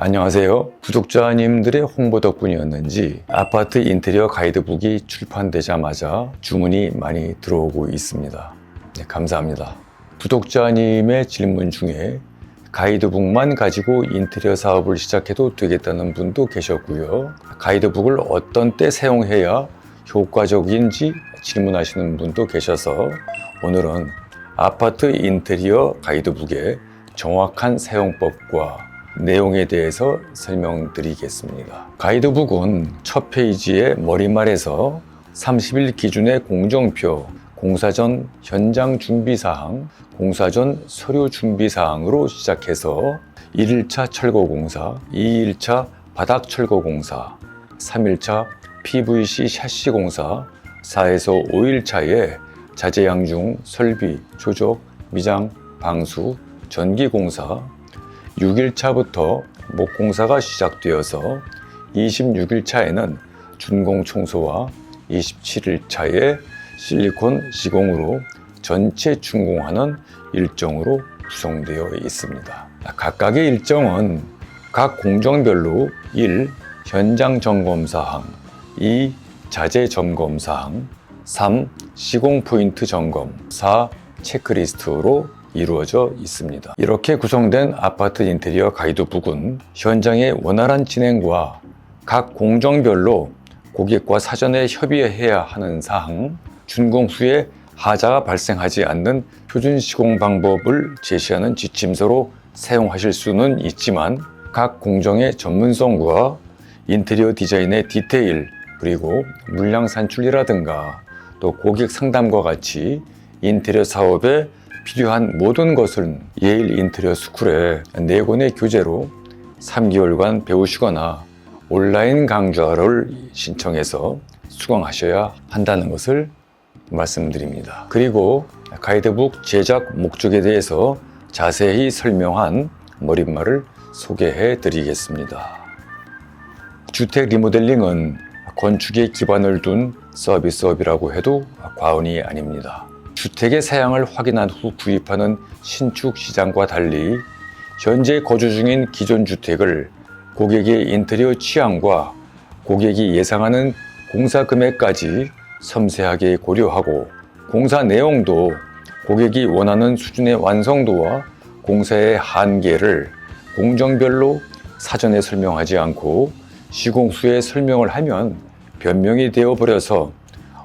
안녕하세요. 구독자님들의 홍보 덕분이었는지 아파트 인테리어 가이드북이 출판되자마자 주문이 많이 들어오고 있습니다. 네, 감사합니다. 구독자님의 질문 중에 가이드북만 가지고 인테리어 사업을 시작해도 되겠다는 분도 계셨고요. 가이드북을 어떤 때 사용해야 효과적인지 질문하시는 분도 계셔서 오늘은 아파트 인테리어 가이드북의 정확한 사용법과 내용에 대해서 설명드리겠습니다. 가이드북은 첫 페이지의 머리말에서 30일 기준의 공정표, 공사 전 현장 준비 사항, 공사 전 서류 준비 사항으로 시작해서 1일차 철거 공사, 2일차 바닥 철거 공사, 3일차 PVC 샤시 공사, 4에서 5일차에 자재 양중, 설비, 조적, 미장, 방수, 전기 공사, 6일차부터 목공사가 시작되어서 26일차에는 준공 청소와 27일차에 실리콘 시공으로 전체 준공하는 일정으로 구성되어 있습니다. 각각의 일정은 각 공정별로 1. 현장 점검 사항 2. 자재 점검 사항 3. 시공 포인트 점검 4. 체크리스트로 이루어져 있습니다. 이렇게 구성된 아파트 인테리어 가이드북은 현장의 원활한 진행과 각 공정별로 고객과 사전에 협의해야 하는 사항, 준공 후에 하자가 발생하지 않는 표준 시공 방법을 제시하는 지침서로 사용하실 수는 있지만 각 공정의 전문성과 인테리어 디자인의 디테일 그리고 물량 산출이라든가 또 고객 상담과 같이 인테리어 사업에 필요한 모든 것을 예일 인테리어 스쿨의 네 권의 교재로 3개월간 배우시거나 온라인 강좌를 신청해서 수강하셔야 한다는 것을 말씀드립니다. 그리고 가이드북 제작 목적에 대해서 자세히 설명한 머릿말을 소개해 드리겠습니다. 주택 리모델링은 건축에 기반을 둔 서비스업이라고 해도 과언이 아닙니다. 주택의 사양을 확인한 후 구입하는 신축 시장과 달리 현재 거주 중인 기존 주택을 고객의 인테리어 취향과 고객이 예상하는 공사 금액까지 섬세하게 고려하고 공사 내용도 고객이 원하는 수준의 완성도와 공사의 한계를 공정별로 사전에 설명하지 않고 시공 후에 설명을 하면 변명이 되어버려서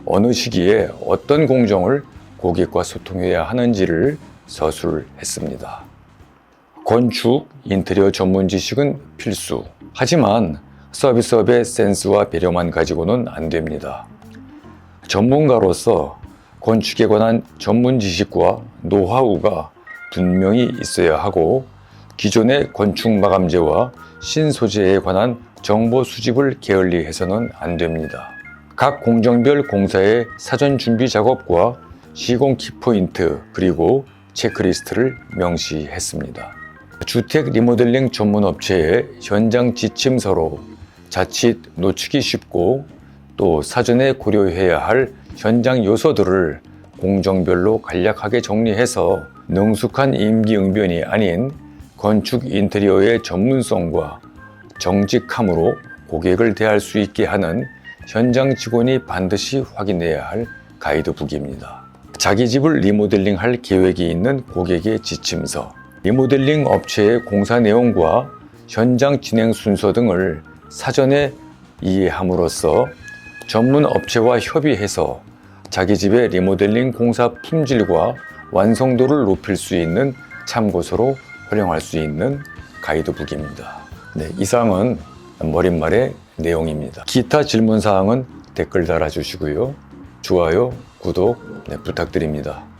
어느 시기에 어떤 공정을 고객과 소통해야 하는지를 서술했습니다. 건축, 인테리어 전문 지식은 필수. 하지만 서비스업의 센스와 배려만 가지고는 안 됩니다. 전문가로서 건축에 관한 전문 지식과 노하우가 분명히 있어야 하고 기존의 건축 마감재와 신소재에 관한 정보 수집을 게을리해서는 안 됩니다. 각 공정별 공사의 사전 준비 작업과 시공 키포인트 그리고 체크리스트를 명시했습니다. 주택 리모델링 전문 업체의 현장 지침서로 자칫 놓치기 쉽고 또 사전에 고려해야 할 현장 요소들을 공정별로 간략하게 정리해서 능숙한 임기응변이 아닌 건축 인테리어의 전문성과 정직함으로 고객을 대할 수 있게 하는 현장 직원이 반드시 확인해야 할 가이드북입니다. 자기 집을 리모델링 할 계획이 있는 고객의 지침서, 리모델링 업체의 공사 내용과 현장 진행 순서 등을 사전에 이해함으로써 전문 업체와 협의해서 자기 집의 리모델링 공사 품질과 완성도를 높일 수 있는 참고서로 활용할 수 있는 가이드북입니다. 네, 이상은 머릿말의 내용입니다. 기타 질문 사항은 댓글 달아주시고요. 좋아요, 구독 네, 부탁드립니다.